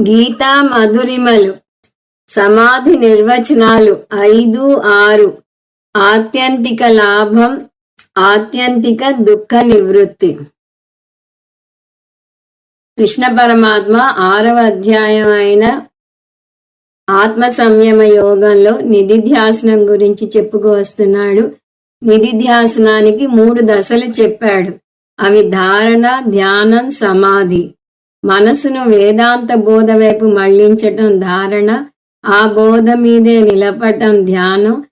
గీతా మధురిమలు సమాధి నిర్వచనాలు ఐదు ఆరు. ఆత్యంతిక లాభం ఆత్యంతిక దుఃఖ నివృత్తి. కృష్ణ పరమాత్మ ఆరవ అధ్యాయం అయిన ఆత్మ సంయమ యోగంలో నిధిధ్యాసనం గురించి చెప్పుకు వస్తున్నాడు. నిధిధ్యాసనానికి మూడు దశలు చెప్పాడు. అవి ధారణ ధ్యానం సమాధి. మనసును వేదాంత బోధ వైపు మళ్ళించటం ధారణ ఆ బోధ మీదే నిలపటం ధ్యానం.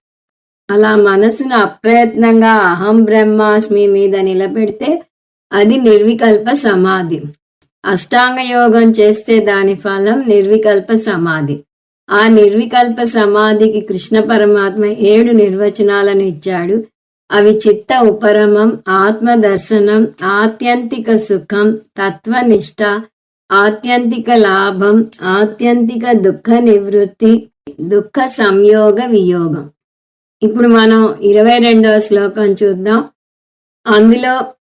అలా మనసును అప్రయత్నంగా అహం బ్రహ్మాస్మి మీద నిలబెడితే అది నిర్వికల్ప సమాధి. అష్టాంగ యోగం చేస్తే దాని ఫలం నిర్వికల్ప సమాధి. ఆ నిర్వికల్ప సమాధికి కృష్ణ పరమాత్మ ఏడు నిర్వచనాలను ఇచ్చాడు. అవి చిత్త ఉపరమం ఆత్మ దర్శనం ఆత్యంతిక సుఖం తత్వనిష్ట ఆత్యంతిక లాభం ఆత్యంతిక దుఃఖ నివృత్తి దుఃఖ సంయోగ వియోగం. ఇప్పుడు మనం ఇరవై రెండవ శ్లోకం చూద్దాం. అందులో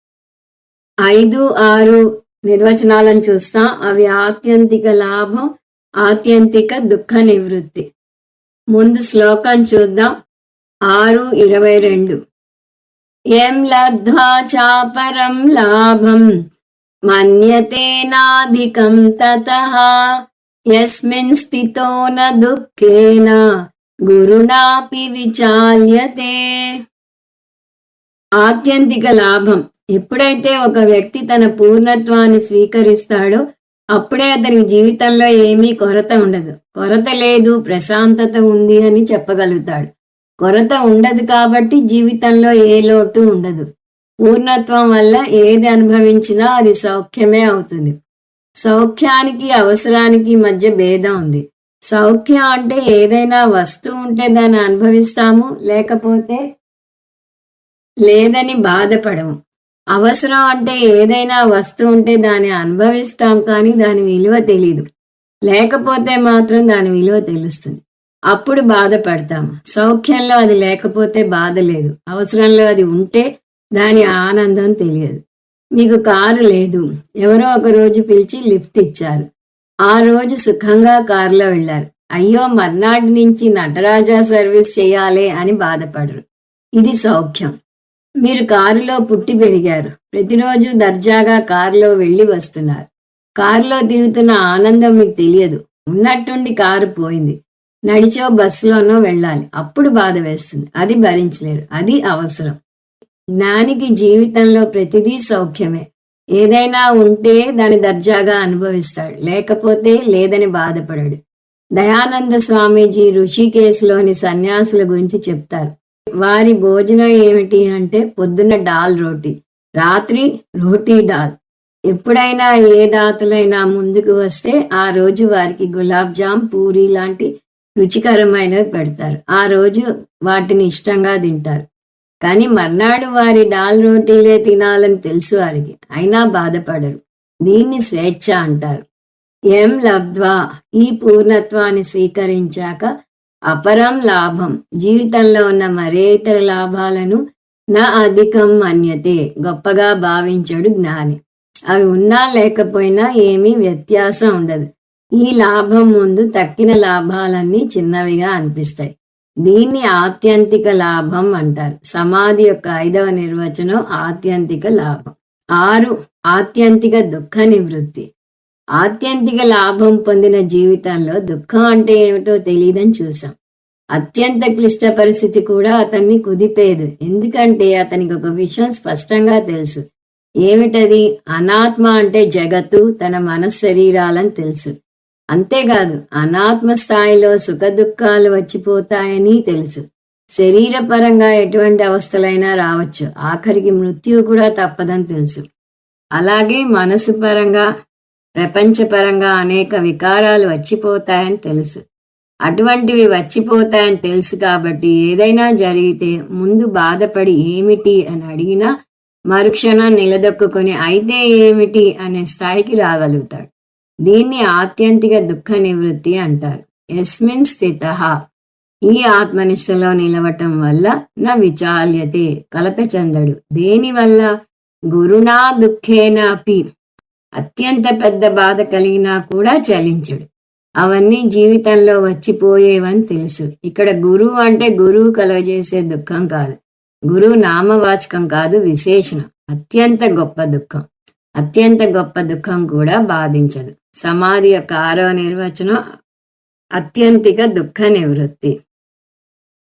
ఐదు ఆరు నిర్వచనాలను చూస్తాం. అవి ఆత్యంతిక లాభం ఆత్యంతిక దుఃఖ నివృత్తి. ముందు శ్లోకం చూద్దాం. ఆరు ఇరవై రెండు. ఏం లబ్ధ్వా చాపరం లాభం మన్యతేనాధికం తతః యస్మిన్ స్థితో న దుఃఖేన గురునాపి విచాల్యతే ఆత్యంతిక లాభం ఎప్పుడైతే ఒక వ్యక్తి తన పూర్ణత్వాన్ని స్వీకరిస్తాడో అప్పుడే అతనికి జీవితంలో ఏమీ కొరత ఉండదు. కొరత లేదు ప్రశాంతత ఉంది అని చెప్పగలుగుతాడు. కొరత ఉండదు కాబట్టి జీవితంలో ఏ లోటు ఉండదు. పూర్ణత్వం వల్ల ఏది అనుభవించినా అది సౌఖ్యమే అవుతుంది. సౌఖ్యానికి అవసరానికి మధ్య భేదం ఉంది. సౌఖ్యం అంటే ఏదైనా వస్తువు ఉంటే దాన్ని అనుభవిస్తాము లేకపోతే లేదని బాధపడము. అవసరం అంటే ఏదైనా వస్తువు ఉంటే దాన్ని అనుభవిస్తాం కానీ దాని విలువ తెలీదు. లేకపోతే మాత్రం దాని విలువ తెలుస్తుంది. అప్పుడు బాధపడతాము. సౌఖ్యంలో అది లేకపోతే బాధ లేదు. అవసరంలో అది ఉంటే దాని ఆనందం తెలియదు. మీకు కారు లేదు. ఎవరో ఒక రోజు పిలిచి లిఫ్ట్ ఇచ్చారు. ఆ రోజు సుఖంగా కారులో వెళ్ళారు. అయ్యో మర్నాటి నుంచి నటరాజా సర్వీస్ చేయాలి అని బాధపడరు. ఇది సౌఖ్యం. మీరు కారులో పుట్టి పెరిగారు. ప్రతిరోజు దర్జాగా కారులో వెళ్ళి వస్తున్నారు. కారులో తిరుగుతున్న ఆనందం మీకు తెలియదు. ఉన్నట్టుండి కారు పోయింది. నడిచో బస్సులోనో వెళ్ళాలి. అప్పుడు బాధ వేస్తుంది. అది భరించలేరు. అది అవసరం. జ్ఞానికి జీవితంలో ప్రతిదీ సౌఖ్యమే. ఏదైనా ఉంటే దాని దర్జాగా అనుభవిస్తాడు. లేకపోతే లేదని బాధపడాడు. దయానంద స్వామీజీ ఋషికేశ్లోని సన్యాసుల గురించి చెప్తారు. వారి భోజనం ఏమిటి అంటే పొద్దున్న డాల్ రోటీ రాత్రి రోటీ డాల్. ఎప్పుడైనా ఏ దాతలైనా ముందుకు వస్తే ఆ రోజు వారికి గులాబ్ జామ్ పూరి లాంటి రుచికరమైనవి పెడతారు. ఆ రోజు వాటిని ఇష్టంగా తింటారు. కానీ మర్నాడు వారి డాల్ రోటీలే తినాలని తెలుసు వారికి అయినా బాధపడరు. దీన్ని స్వేచ్ఛ అంటారు. ఏం లబ్ధ్వా? ఈ పూర్ణత్వాన్ని స్వీకరించాక అపరం లాభం. జీవితంలో ఉన్న మరే ఇతర లాభాలను నా అధికం మన్యతే గొప్పగా భావించడు జ్ఞాని. అవి ఉన్నా లేకపోయినా ఏమీ వ్యత్యాసం ఉండదు. ఈ లాభం ముందు తక్కిన లాభాలన్నీ చిన్నవిగా అనిపిస్తాయి. దీన్ని ఆత్యంతిక లాభం అంటారు. సమాధి యొక్క ఐదవ నిర్వచనం ఆత్యంతిక లాభం. ఆరు ఆత్యంతిక దుఃఖ నివృత్తి. ఆత్యంతిక లాభం పొందిన జీవితంలో దుఃఖం అంటే ఏమిటో తెలియదని చూసాం అత్యంత క్లిష్ట పరిస్థితి కూడా అతన్ని కుదిపేదు. ఎందుకంటే అతనికి ఒక విషయం స్పష్టంగా తెలుసు. ఏమిటది? అనాత్మ అంటే జగత్తు తన మనశరీరాలని తెలుసు. అంతేకాదు అనాత్మ స్థాయిలో సుఖదుఖాలు వచ్చిపోతాయని తెలుసు. శరీరపరంగా ఎటువంటి అవస్థలైనా రావచ్చు. ఆఖరికి మృత్యువు కూడా తప్పదని తెలుసు. అలాగే మనసు పరంగా ప్రపంచపరంగా అనేక వికారాలు వచ్చిపోతాయని తెలుసు. అటువంటివి వచ్చిపోతాయని తెలుసు కాబట్టి ఏదైనా జరిగితే ముందు బాధపడి ఏమిటి అని అడిగినా మరుక్షణం నిలదొక్కుని అయితే ఏమిటి అనే స్థాయికి రాగలుగుతాడు. దీన్ని ఆత్యంతిక దుఃఖ నివృత్తి అంటారు. ఎస్మిన్ స్థిత. ఈ ఆత్మనిష్టలో నిలవటం వల్ల నా విచాల్యతే కలత చెందడు. దేని వల్ల? గురునా దుఃఖేనాపి. అత్యంత పెద్ద బాధ కలిగినా కూడా చలించడు. అవన్నీ జీవితంలో వచ్చిపోయేవని తెలుసు. ఇక్కడ గురువు అంటే గురువు కలగజేసే దుఃఖం కాదు. గురువు నామవాచకం కాదు విశేషణం. అత్యంత గొప్ప దుఃఖం. అత్యంత గొప్ప దుఃఖం కూడా బాధించదు. సమాధి యొక్క ఆరో నిర్వచనం అత్యంతిక దుఃఖ నివృత్తి.